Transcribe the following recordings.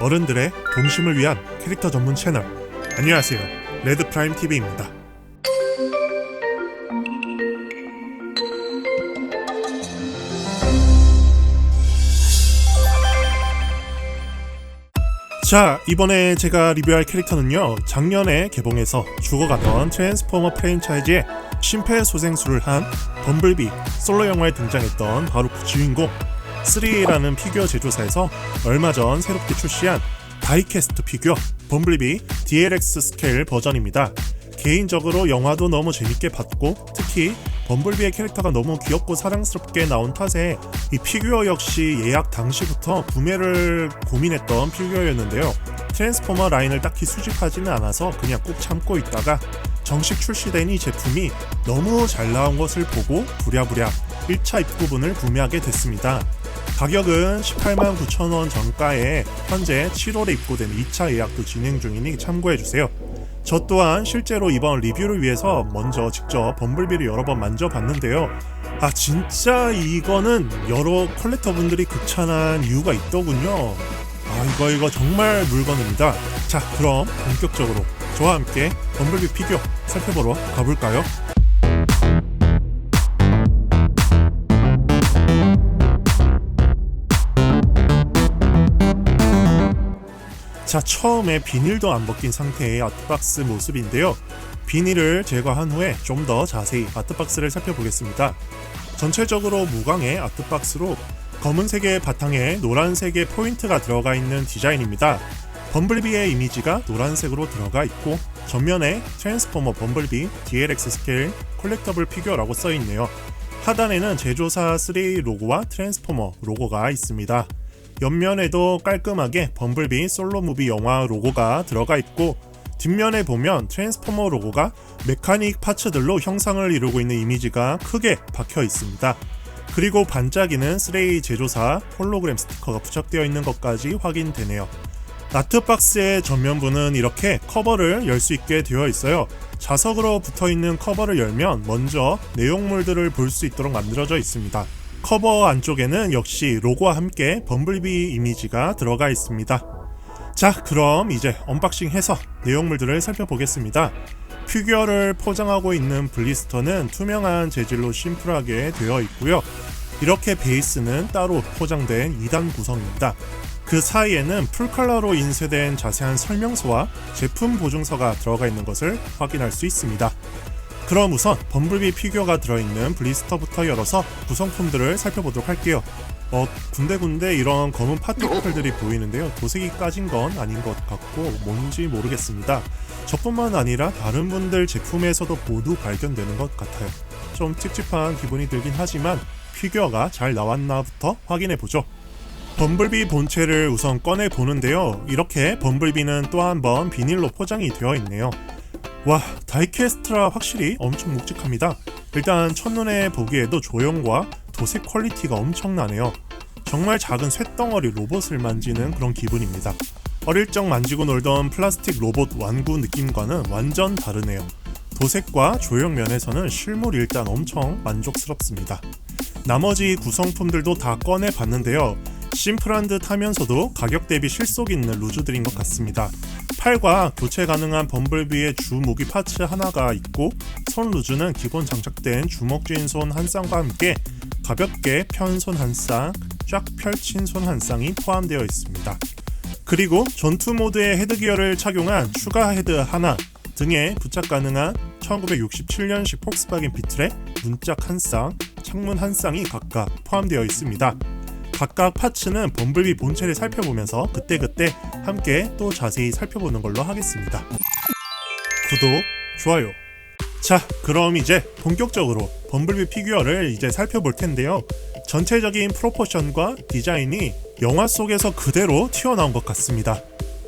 어른들의 동심을 위한 캐릭터 전문 채널. 안녕하세요. 레드 프라임 TV입니다. 자, 이번에 제가 리뷰할 캐릭터는요. 작년에 개봉해서 죽어가던 트랜스포머 프랜차이즈의 심폐소생술을 한 범블비 솔로 영화에 등장했던 바로 그 주인공 3A라는 피규어 제조사에서 얼마 전 새롭게 출시한 다이캐스트 피규어 범블비 DLX 스케일 버전입니다. 개인적으로 영화도 너무 재밌게 봤고 특히 범블비의 캐릭터가 너무 귀엽고 사랑스럽게 나온 탓에 이 피규어 역시 예약 당시부터 구매를 고민했던 피규어였는데요. 트랜스포머 라인을 딱히 수집하지는 않아서 그냥 꾹 참고 있다가 정식 출시된 이 제품이 너무 잘 나온 것을 보고 부랴부랴 1차 입구분을 구매하게 됐습니다. 가격은 18만 9천 원 정가에 현재 7월에 입고된 2차 예약도 진행 중이니 참고해주세요. 저 또한 실제로 이번 리뷰를 위해서 먼저 직접 범블비를 여러 번 만져봤는데요. 아 진짜 이거는 여러 컬렉터 분들이 극찬한 이유가 있더군요. 아 이거 이거 정말 물건입니다. 자 그럼 본격적으로 저와 함께 범블비 피규어 살펴보러 가볼까요? 자 처음에 비닐도 안 벗긴 상태의 아트박스 모습인데요. 비닐을 제거한 후에 좀 더 자세히 아트박스를 살펴보겠습니다. 전체적으로 무광의 아트박스로 검은색의 바탕에 노란색의 포인트가 들어가 있는 디자인입니다. 범블비의 이미지가 노란색으로 들어가 있고 전면에 트랜스포머 범블비 DLX 스케일 콜렉터블 피규어라고 써 있네요. 하단에는 제조사 3 로고와 트랜스포머 로고가 있습니다 옆면에도 깔끔하게 범블비 솔로 무비 영화 로고가 들어가 있고 뒷면에 보면 트랜스포머 로고가 메카닉 파츠들로 형상을 이루고 있는 이미지가 크게 박혀 있습니다. 그리고 반짝이는 3A 제조사 홀로그램 스티커가 부착되어 있는 것까지 확인되네요. 나트박스의 전면부는 이렇게 커버를 열 수 있게 되어 있어요. 자석으로 붙어 있는 커버를 열면 먼저 내용물들을 볼 수 있도록 만들어져 있습니다. 커버 안쪽에는 역시 로고와 함께 범블비 이미지가 들어가 있습니다. 자, 그럼 이제 언박싱해서 내용물들을 살펴보겠습니다. 피규어를 포장하고 있는 블리스터는 투명한 재질로 심플하게 되어 있고요. 이렇게 베이스는 따로 포장된 2단 구성입니다. 그 사이에는 풀컬러로 인쇄된 자세한 설명서와 제품 보증서가 들어가 있는 것을 확인할 수 있습니다. 그럼 우선 범블비 피규어가 들어있는 블리스터부터 열어서 구성품들을 살펴보도록 할게요. 어, 군데군데 이런 검은 파티클들이 보이는데요. 도색이 까진 건 아닌 것 같고 뭔지 모르겠습니다. 저뿐만 아니라 다른 분들 제품에서도 모두 발견되는 것 같아요. 좀 찝찝한 기분이 들긴 하지만 피규어가 잘 나왔나부터 확인해 보죠. 범블비 본체를 우선 꺼내 보는데요. 이렇게 범블비는 또 한 번 비닐로 포장이 되어 있네요. 와 다이캐스트라 확실히 엄청 묵직합니다. 일단 첫눈에 보기에도 조형과 도색 퀄리티가 엄청나네요. 정말 작은 쇳덩어리 로봇을 만지는 그런 기분입니다. 어릴 적 만지고 놀던 플라스틱 로봇 완구 느낌과는 완전 다르네요. 도색과 조형 면에서는 실물이 일단 엄청 만족스럽습니다. 나머지 구성품들도 다 꺼내 봤는데요 심플한 듯 하면서도 가격 대비 실속 있는 루즈들인 것 같습니다. 팔과 교체 가능한 범블비의 주 무기 파츠 하나가 있고 손 루즈는 기본 장착된 주먹쥔 손 한 쌍과 함께 가볍게 편 손 한 쌍, 쫙 펼친 손 한 쌍이 포함되어 있습니다. 그리고 전투 모드의 헤드기어를 착용한 추가 헤드 하나, 등에 부착 가능한 1967년식 폭스바겐 비틀의 문짝 한 쌍, 창문 한 쌍이 각각 포함되어 있습니다. 각각 파츠는 범블비 본체를 살펴보면서 그때그때 함께 또 자세히 살펴보는 걸로 하겠습니다. 구독, 좋아요. 자, 그럼 이제 본격적으로 범블비 피규어를 이제 살펴볼 텐데요. 전체적인 프로포션과 디자인이 영화 속에서 그대로 튀어나온 것 같습니다.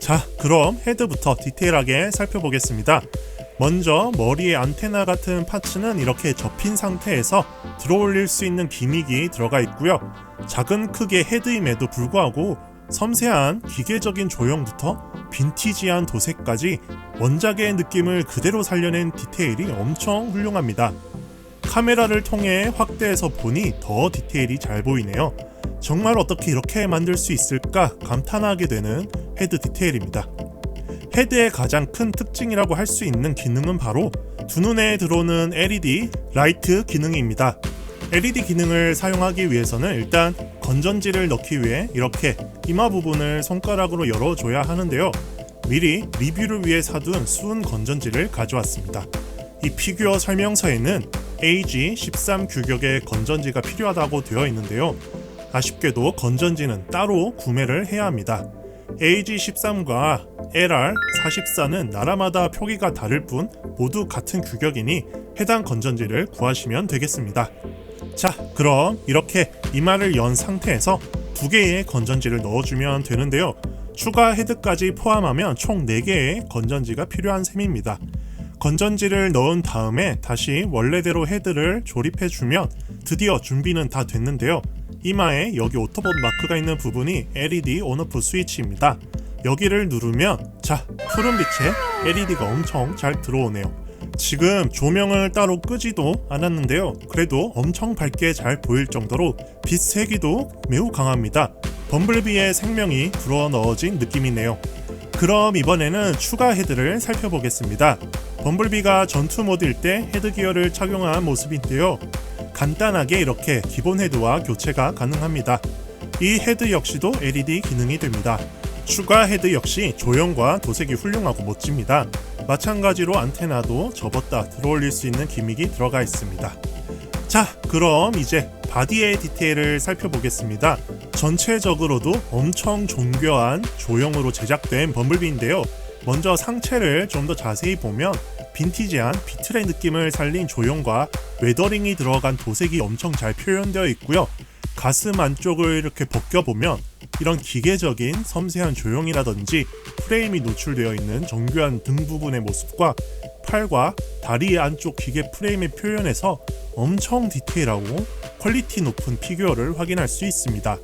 자, 그럼 헤드부터 디테일하게 살펴보겠습니다. 먼저 머리에 안테나 같은 파츠는 이렇게 접힌 상태에서 들어올릴 수 있는 기믹이 들어가 있고요. 작은 크기의 헤드임에도 불구하고 섬세한 기계적인 조형부터 빈티지한 도색까지 원작의 느낌을 그대로 살려낸 디테일이 엄청 훌륭합니다. 카메라를 통해 확대해서 보니 더 디테일이 잘 보이네요. 정말 어떻게 이렇게 만들 수 있을까 감탄하게 되는 헤드 디테일입니다. 헤드의 가장 큰 특징이라고 할 수 있는 기능은 바로 두 눈에 들어오는 LED 라이트 기능입니다. LED 기능을 사용하기 위해서는 일단 건전지를 넣기 위해 이렇게 이마 부분을 손가락으로 열어줘야 하는데요. 미리 리뷰를 위해 사둔 수은 건전지를 가져왔습니다. 이 피규어 설명서에는 AG13 규격의 건전지가 필요하다고 되어 있는데요. 아쉽게도 건전지는 따로 구매를 해야 합니다. AG13과 LR44는 나라마다 표기가 다를 뿐 모두 같은 규격이니 해당 건전지를 구하시면 되겠습니다. 자, 그럼 이렇게 이마를 연 상태에서 두 개의 건전지를 넣어주면 되는데요. 추가 헤드까지 포함하면 총 4개의 건전지가 필요한 셈입니다. 건전지를 넣은 다음에 다시 원래대로 헤드를 조립해주면 드디어 준비는 다 됐는데요. 이마에 여기 오토봇 마크가 있는 부분이 LED 온오프 스위치입니다. 여기를 누르면 자 푸른 빛에 LED가 엄청 잘 들어오네요. 지금 조명을 따로 끄지도 않았는데요. 그래도 엄청 밝게 잘 보일 정도로 빛 세기도 매우 강합니다. 범블비의 생명이 불어 넣어진 느낌이네요. 그럼 이번에는 추가 헤드를 살펴보겠습니다. 범블비가 전투 모드일 때 헤드 기어를 착용한 모습인데요. 간단하게 이렇게 기본 헤드와 교체가 가능합니다. 이 헤드 역시도 LED 기능이 됩니다. 추가 헤드 역시 조형과 도색이 훌륭하고 멋집니다. 마찬가지로 안테나도 접었다 들어올릴 수 있는 기믹이 들어가 있습니다. 자, 그럼 이제 바디의 디테일을 살펴보겠습니다. 전체적으로도 엄청 정교한 조형으로 제작된 범블비인데요. 먼저 상체를 좀 더 자세히 보면 빈티지한 비틀의 느낌을 살린 조형과 웨더링이 들어간 도색이 엄청 잘 표현되어 있고요. 가슴 안쪽을 이렇게 벗겨보면 이런 기계적인 섬세한 조형이라든지 프레임이 노출되어 있는 정교한 등 부분의 모습과 팔과 다리 안쪽 기계 프레임의 표현에서 엄청 디테일하고 퀄리티 높은 피규어를 확인할 수 있습니다.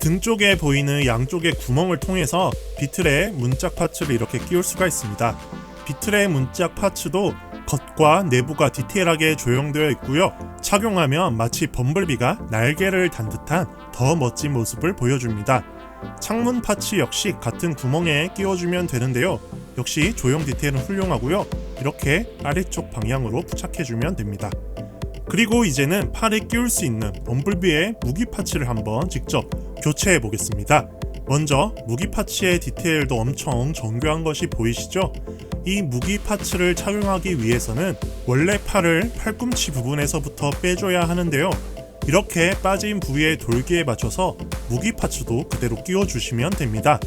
등 쪽에 보이는 양쪽의 구멍을 통해서 비틀의 문짝 파츠를 이렇게 끼울 수가 있습니다. 비틀의 문짝 파츠도 겉과 내부가 디테일하게 조형되어 있고요. 착용하면 마치 범블비가 날개를 단 듯한 더 멋진 모습을 보여줍니다. 창문 파츠 역시 같은 구멍에 끼워주면 되는데요. 역시 조형 디테일은 훌륭하고요. 이렇게 아래쪽 방향으로 부착해주면 됩니다. 그리고 이제는 팔에 끼울 수 있는 범블비의 무기 파츠를 한번 직접 교체해 보겠습니다. 먼저 무기 파츠의 디테일도 엄청 정교한 것이 보이시죠? 이 무기 파츠를 착용하기 위해서는 원래 팔을 팔꿈치 부분에서부터 빼줘야 하는데요. 이렇게 빠진 부위의 돌기에 맞춰서 무기 파츠도 그대로 끼워주시면 됩니다.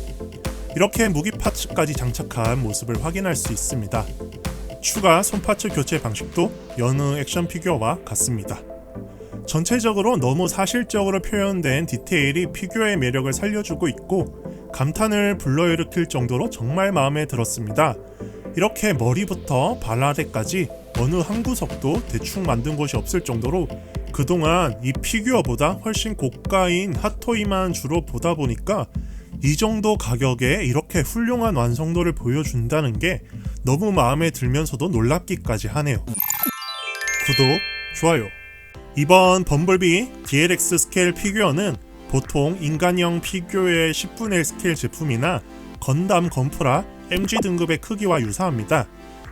이렇게 무기 파츠까지 장착한 모습을 확인할 수 있습니다. 추가 손파츠 교체 방식도 여느 액션 피규어와 같습니다. 전체적으로 너무 사실적으로 표현된 디테일이 피규어의 매력을 살려주고 있고 감탄을 불러일으킬 정도로 정말 마음에 들었습니다. 이렇게 머리부터 발 아래까지 어느 한 구석도 대충 만든 곳이 없을 정도로 그동안 이 피규어보다 훨씬 고가인 핫토이만 주로 보다 보니까 이 정도 가격에 이렇게 훌륭한 완성도를 보여준다는 게 너무 마음에 들면서도 놀랍기까지 하네요. 구독, 좋아요. 이번 범블비 DLX 스케일 피규어는 보통 인간형 피규어의 10분의 1 스케일 제품이나 건담 건프라 MG 등급의 크기와 유사합니다.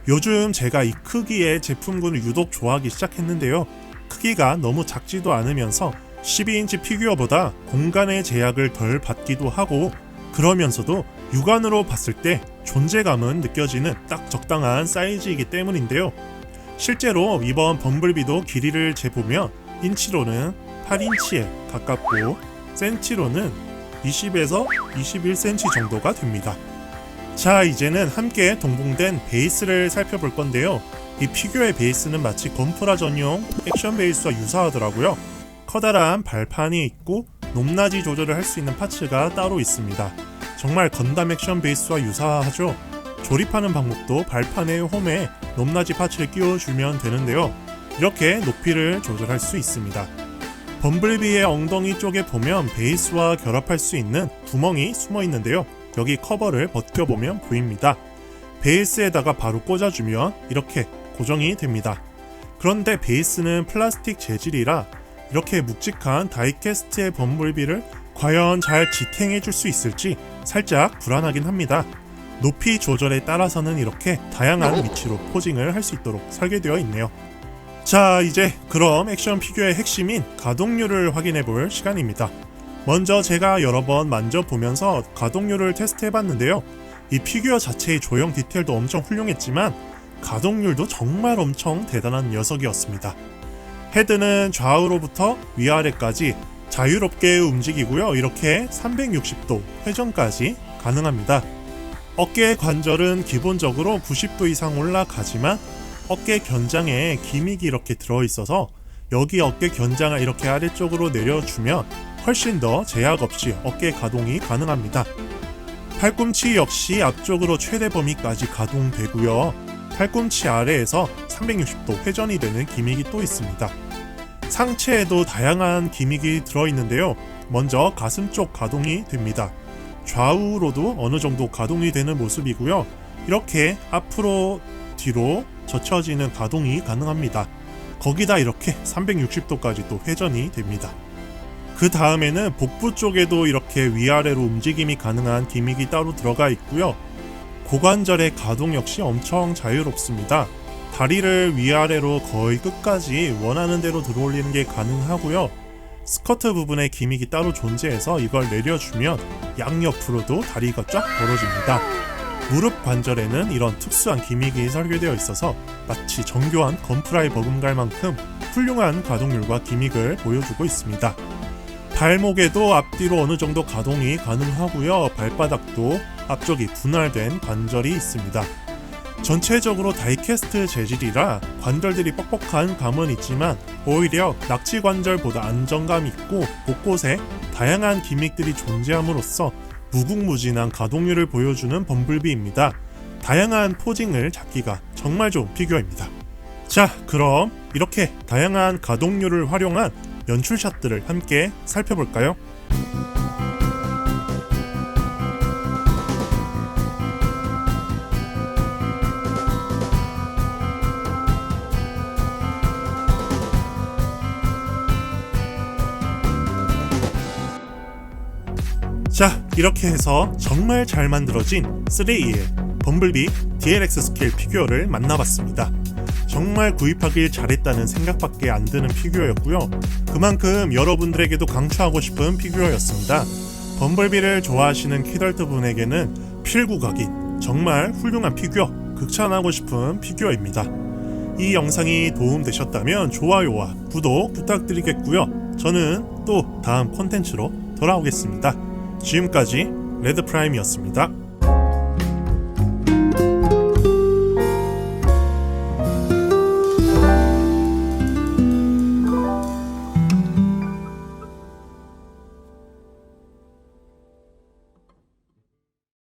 요즘 제가 이 크기의 제품군을 유독 좋아하기 시작했는데요. 크기가 너무 작지도 않으면서 12인치 피규어보다 공간의 제약을 덜 받기도 하고 그러면서도 육안으로 봤을 때 존재감은 느껴지는 딱 적당한 사이즈이기 때문인데요. 실제로 이번 범블비도 길이를 재보면 인치로는 8인치에 가깝고 센치로는 20에서 21cm 정도가 됩니다. 자, 이제는 함께 동봉된 베이스를 살펴볼 건데요. 이 피규어의 베이스는 마치 건프라 전용 액션 베이스와 유사하더라고요. 커다란 발판이 있고 높낮이 조절을 할 수 있는 파츠가 따로 있습니다. 정말 건담 액션 베이스와 유사하죠? 조립하는 방법도 발판의 홈에 높낮이 파츠를 끼워주면 되는데요. 이렇게 높이를 조절할 수 있습니다. 범블비의 엉덩이 쪽에 보면 베이스와 결합할 수 있는 구멍이 숨어 있는데요. 여기 커버를 벗겨보면 보입니다. 베이스에다가 바로 꽂아주면 이렇게 고정이 됩니다. 그런데 베이스는 플라스틱 재질이라 이렇게 묵직한 다이캐스트의 범블비를 과연 잘 지탱해 줄 수 있을지 살짝 불안하긴 합니다. 높이 조절에 따라서는 이렇게 다양한 위치로 포징을 할 수 있도록 설계되어 있네요. 자, 이제 그럼 액션 피규어의 핵심인 가동률을 확인해 볼 시간입니다. 먼저 제가 여러 번 만져보면서 가동률을 테스트해 봤는데요. 이 피규어 자체의 조형 디테일도 엄청 훌륭했지만 가동률도 정말 엄청 대단한 녀석이었습니다. 헤드는 좌우로부터 위아래까지 자유롭게 움직이고요. 이렇게 360도 회전까지 가능합니다. 어깨 관절은 기본적으로 90도 이상 올라가지만 어깨 견장에 기믹이 이렇게 들어있어서 여기 어깨 견장을 이렇게 아래쪽으로 내려주면 훨씬 더 제약 없이 어깨 가동이 가능합니다. 팔꿈치 역시 앞쪽으로 최대 범위까지 가동되고요. 팔꿈치 아래에서 360도 회전이 되는 기믹이 또 있습니다. 상체에도 다양한 기믹이 들어있는데요. 먼저 가슴 쪽 가동이 됩니다. 좌우로도 어느 정도 가동이 되는 모습이고요. 이렇게 앞으로 뒤로 젖혀지는 가동이 가능합니다. 거기다 이렇게 360도까지 또 회전이 됩니다. 그 다음에는 복부 쪽에도 이렇게 위아래로 움직임이 가능한 기믹이 따로 들어가 있고요. 고관절의 가동 역시 엄청 자유롭습니다. 다리를 위아래로 거의 끝까지 원하는 대로 들어올리는 게 가능하고요. 스커트 부분에 기믹이 따로 존재해서 이걸 내려주면 양옆으로도 다리가 쫙 벌어집니다. 무릎 관절에는 이런 특수한 기믹이 설계되어 있어서 마치 정교한 건프라이 버금갈 만큼 훌륭한 가동률과 기믹을 보여주고 있습니다. 발목에도 앞뒤로 어느 정도 가동이 가능하고요. 발바닥도 앞쪽이 분할된 관절이 있습니다. 전체적으로 다이캐스트 재질이라 관절들이 뻑뻑한 감은 있지만 오히려 낙지 관절보다 안정감 있고 곳곳에 다양한 기믹들이 존재함으로써 무궁무진한 가동률을 보여주는 범블비입니다. 다양한 포징을 잡기가 정말 좋은 피규어입니다. 자, 그럼 이렇게 다양한 가동률을 활용한 연출샷들을 함께 살펴볼까요? 자, 이렇게 해서 정말 잘 만들어진 3E의 범블비 DLX 스케일 피규어를 만나봤습니다. 정말 구입하길 잘했다는 생각밖에 안 드는 피규어였고요. 그만큼 여러분들에게도 강추하고 싶은 피규어였습니다. 범블비를 좋아하시는 키덜트 분에게는 필구각인 정말 훌륭한 피규어, 극찬하고 싶은 피규어입니다. 이 영상이 도움되셨다면 좋아요와 구독 부탁드리겠고요. 저는 또 다음 콘텐츠로 돌아오겠습니다. 지금까지 레드프라임이었습니다.